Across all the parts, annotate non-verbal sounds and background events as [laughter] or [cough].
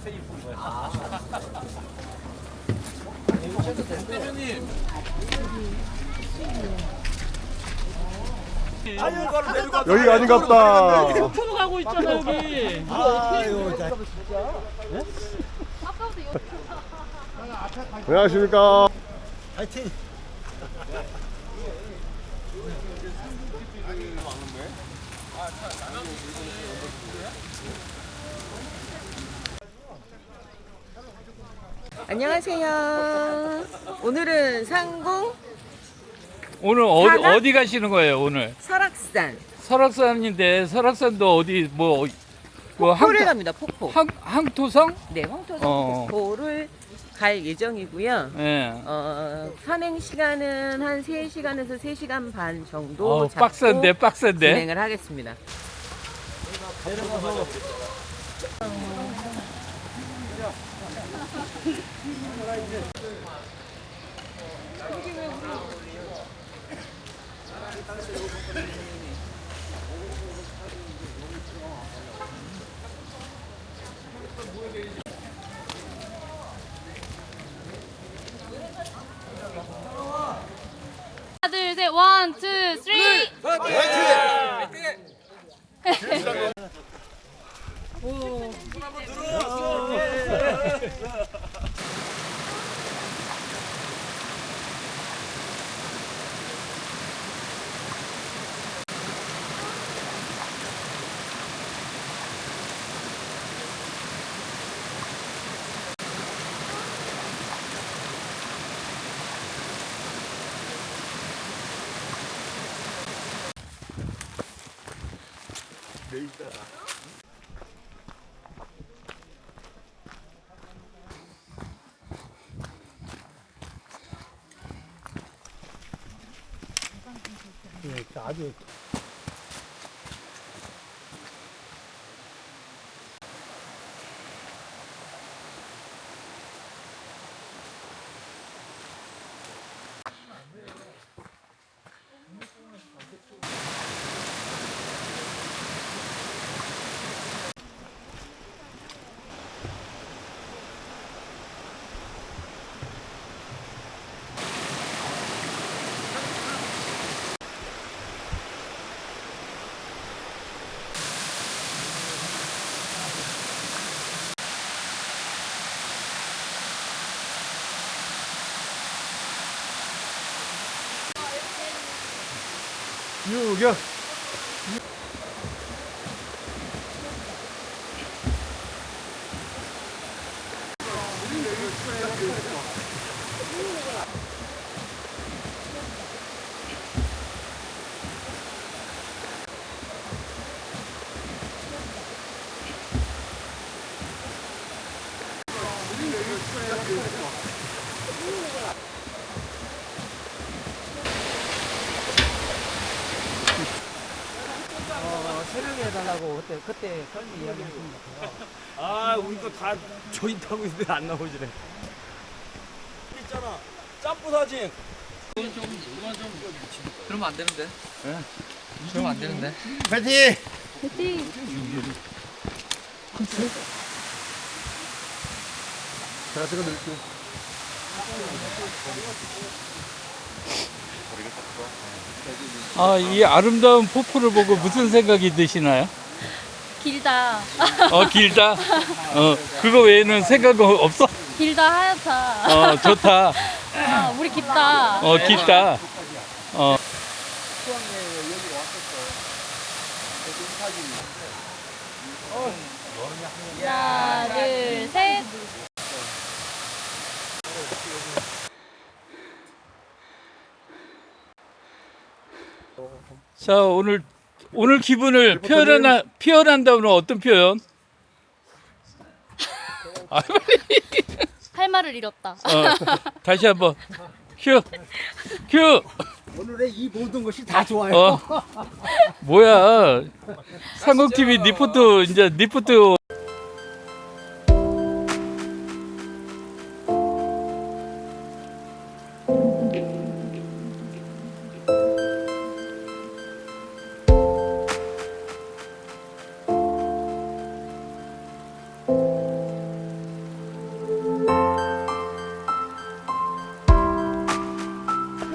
옷에 입은 거야. 대표님. 여기가 아닌 것 같다. 표로 가고 있잖아 여기. 아유, 자, 안녕하십니까. 파이팅. 안녕하세요. 오늘은 상공 오늘 어디 사과? 어디 가시는 거예요 오늘? 설악산 설악산인데 설악산도 어디 뭐. 뭐 폭포를 항, 갑니다. 폭포. 항, 항토성? 네, 황토성 어. 폭포를 갈 예정이고요. 예. 어, 산행 시간은 한 3시간에서 3시간 반 정도 어, 잡고 빡센데 빡센데. 진행을 하겠습니다. 하나 둘셋. 원, 투, 쓰리 예, 아주 유격. 어, 새벽에 해달라고 그때 그때 설미 이야기했습니다. 아, 우리 거다 조인 타고 있는데 안 나오지네. 있잖아. 짬뿌 사진. 그러면 안 되는데. 그러면 안 되는데. 파이팅. 제가 찍어 드릴게요. 아, 이 아름다운 폭포를 보고 무슨 생각이 드시나요? 길다 어, 길다. 어, 그거 외에는 생각 없어? 길다 하얗다 어, 좋다. 어, 우리 깊다 어, 깊다. 어. 하나 둘 셋 자, 오늘 오늘 기분을 표현하나 표현한다면 어떤 표현? 아, [laughs] 할 말을 잃었다 어, 다시 한번 큐, 큐. 오늘의 이 모든 것이 다 좋아요. 어, 뭐야? 상공 TV 리포트 이제 리포트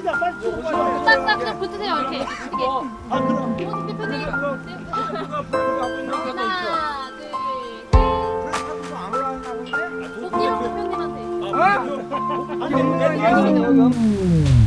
자 빨리 주고 빨리. 딱딱 딱 붙으세요 이렇게 이렇게. 어, 아 그럼. 어, 대표님. 하나 둘 셋. 복귀형 하면 아, 아니, 아니, 아니, 아니, 아니, 아니, 아니, 아 아니, 아니, 아니